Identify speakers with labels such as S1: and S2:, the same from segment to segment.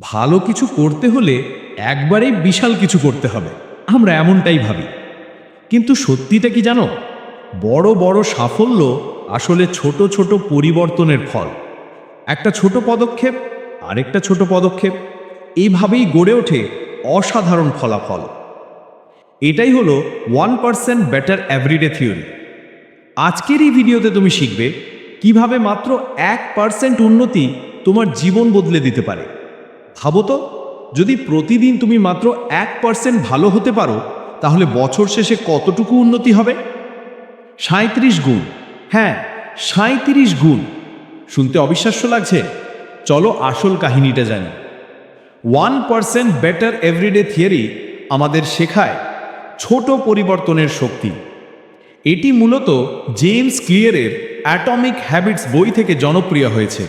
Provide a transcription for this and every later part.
S1: ভালো কিছু করতে হলে একবারেই বিশাল কিছু করতে হবে। আমরা এমনটাই ভাবি। কিন্তু সত্যিটা কি জানো? বড় বড় সাফল্য আসলে ছোট ছোট পরিবর্তনের ফল। একটা ছোট পদক্ষেপ, আরেকটা ছোট পদক্ষেপ এইভাবেই গড়ে ওঠে অসাধারণ ফলাফল। এটাই হলো one percent better everyday theory আজকের এই ভিডিওতে তুমি শিখবে কীভাবে মাত্র এক পার্সেন্ট উন্নতি তোমার জীবন বদলে দিতে পারে। ভাবো তো, যদি প্রতিদিন তুমি মাত্র এক পার্সেন্ট ভালো হতে পারো, তাহলে বছর শেষে কতটুকু উন্নতি হবে? সাঁত্রিশ গুণ। হ্যাঁ সাঁত্রিশ গুণ। শুনতে অবিশ্বাস্য লাগছে? চলো আসল কাহিনীটা জানি। One percent better everyday theory আমাদের শেখায় ছোট পরিবর্তনের শক্তি। এটি মূলত জেমস ক্লিয়ারের অ্যাটমিক হ্যাবিটস বই থেকে জনপ্রিয় হয়েছে।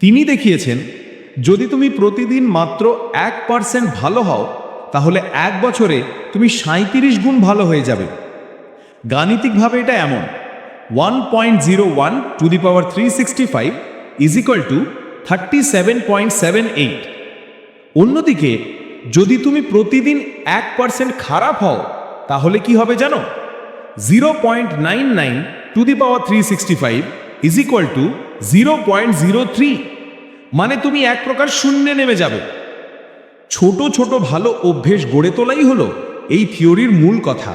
S1: তিনি দেখিয়েছেন যদি তুমি প্রতিদিন মাত্র এক পার্সেন্ট ভালো হও, তাহলে এক বছরে তুমি সাঁত্রিশ গুণ ভালো হয়ে যাবে। গাণিতিকভাবে এটা এমন। One point zero one to the power three sixty five is equal to thirty seven point seven eight অন্যদিকে, যদি তুমি প্রতিদিন এক পার্সেন্ট খারাপ হও, তাহলে কি হবে জানো? Zero point nine nine to the power three sixty five is equal to zero point zero three মানে তুমি এক প্রকার শূন্যে নেমে যাবে। ছোট ছোট, ভালো অভ্যেস গড়ে তোলাই হলো এই থিওরির মূল কথা।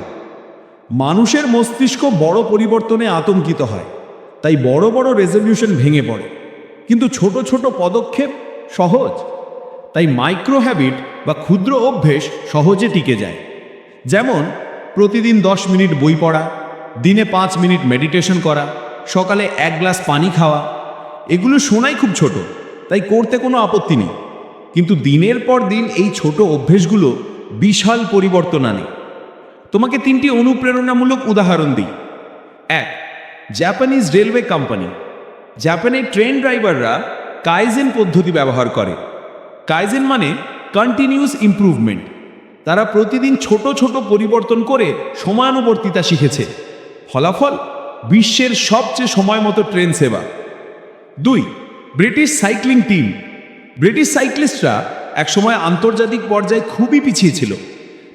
S1: মানুষের মস্তিষ্ক বড় পরিবর্তনে আতঙ্কিত হয়, তাই বড় বড় রেজলিউশন ভেঙে পড়ে। কিন্তু ছোট ছোট পদক্ষেপ সহজ, তাই মাইক্রো হ্যাবিট বা ক্ষুদ্র অভ্যেস সহজে টিকে যায়। যেমন, প্রতিদিন দশ মিনিট বই পড়া, দিনে পাঁচ মিনিট মেডিটেশন করা, সকালে এক গ্লাস পানি খাওয়া, এগুলো শোনাই খুব ছোট। তাই করতে কোনো আপত্তি নেই। কিন্তু দিনের পর দিন এই ছোট অভ্যেসগুলো বিশাল পরিবর্তন আনে। তোমাকে তিনটি অনুপ্রেরণামূলক উদাহরণ দিই। এক জাপানিজ রেলওয়ে কোম্পানি জাপানের ট্রেন ড্রাইভাররা কাইজেন পদ্ধতি ব্যবহার করে। কাইজেন মানে কন্টিনিউস ইমপ্রুভমেন্ট তারা প্রতিদিন ছোট ছোট পরিবর্তন করে সময়ানুবর্তিতা শিখেছে। ফলাফল বিশ্বের সবচেয়ে সময় মতো ট্রেন সেবা। দুই ব্রিটিশ সাইক্লিং টিম ব্রিটিশ সাইক্লিস্টরা একসময় আন্তর্জাতিক পর্যায়ে খুবই পিছিয়ে ছিল।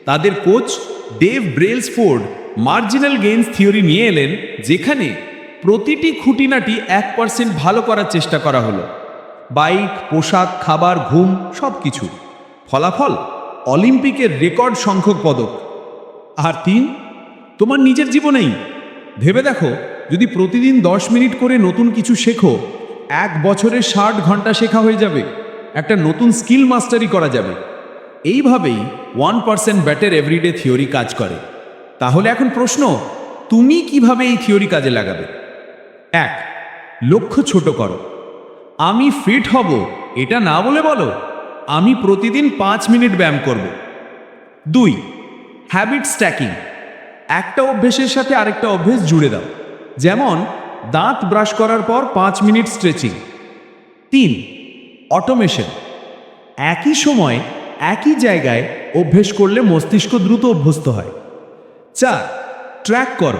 S1: তাদের coach Dave Brailsford marginal gains theory নিয়ে এলেন, যেখানে প্রতিটি খুঁটিনাটি এক পার্সেন্ট ভালো করার চেষ্টা করা হলো। বাইক পোশাক, খাবার, ঘুম সব কিছু ফলাফল, অলিম্পিকের রেকর্ড সংখ্যক পদক। আর তিন, তোমার নিজের জীবনেই। ভেবে দেখো, যদি প্রতিদিন দশ মিনিট করে নতুন কিছু শেখো এক বছরে ষাট ঘণ্টা শেখা হয়ে যাবে। একটা নতুন স্কিল মাস্টারি করা যাবে। এইভাবেই one percent better everyday theory কাজ করে। তাহলে এখন প্রশ্ন, তুমি কীভাবে এই থিওরি কাজে লাগাবে? এক, লক্ষ্য ছোট করো। আমি ফিট হব, এটা না বলে বলো, আমি প্রতিদিন পাঁচ মিনিট ব্যায়াম করব। দুই হ্যাবিট স্ট্যাকিং একটা অভ্যেসের সাথে আরেকটা অভ্যেস জুড়ে দাও। যেমন দাঁত ব্রাশ করার পর পাঁচ মিনিট স্ট্রেচিং। তিন, অটোমেশন। একই সময়ে একই জায়গায় অভ্যেস করলে মস্তিষ্ক দ্রুত অভ্যস্ত হয়। চার, ট্র্যাক করো।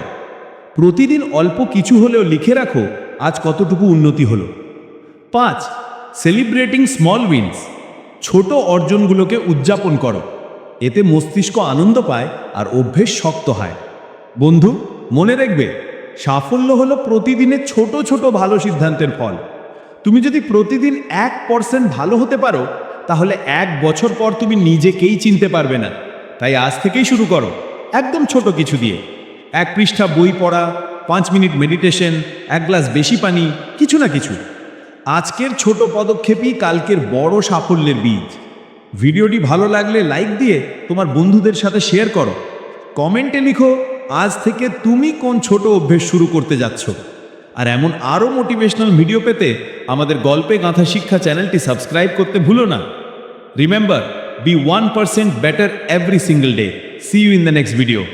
S1: প্রতিদিন অল্প কিছু হলেও লিখে রাখো আজ কতটুকু উন্নতি হলো। পাঁচ সেলিব্রেটিং স্মল উইন্স ছোট অর্জনগুলোকে উদযাপন করো। এতে মস্তিষ্ক আনন্দ পায় আর অভ্যেস শক্ত হয়। বন্ধু, মনে রাখবে সাফল্য হলো প্রতিদিনের ছোট ছোট ভালো সিদ্ধান্তের ফল। তুমি যদি প্রতিদিন এক পার্সেন্ট ভালো হতে পারো, তাহলে এক বছর পর তুমি নিজেকেই চিনতে পারবে না। তাই আজ থেকেই শুরু করো, একদম ছোট কিছু দিয়ে। এক পৃষ্ঠা বই পড়া, পাঁচ মিনিট মেডিটেশন, এক গ্লাস বেশি পানি, কিছু না কিছু। আজকের ছোট পদক্ষেপই কালকের বড় সাফল্যের বীজ। ভিডিওটি ভালো লাগলে লাইক দিয়ে তোমার বন্ধুদের সাথে শেয়ার করো। কমেন্টে লিখো আজ থেকে তুমি কোন ছোট অভ্যেস শুরু করতে যাচ্ছ? আর এমন আরও মোটিভেশনাল ভিডিও পেতে আমাদের গল্পে গাঁথা শিক্ষা চ্যানেলটি সাবস্ক্রাইব করতে ভুলো না। Remember be one percent better every single day see you in the next video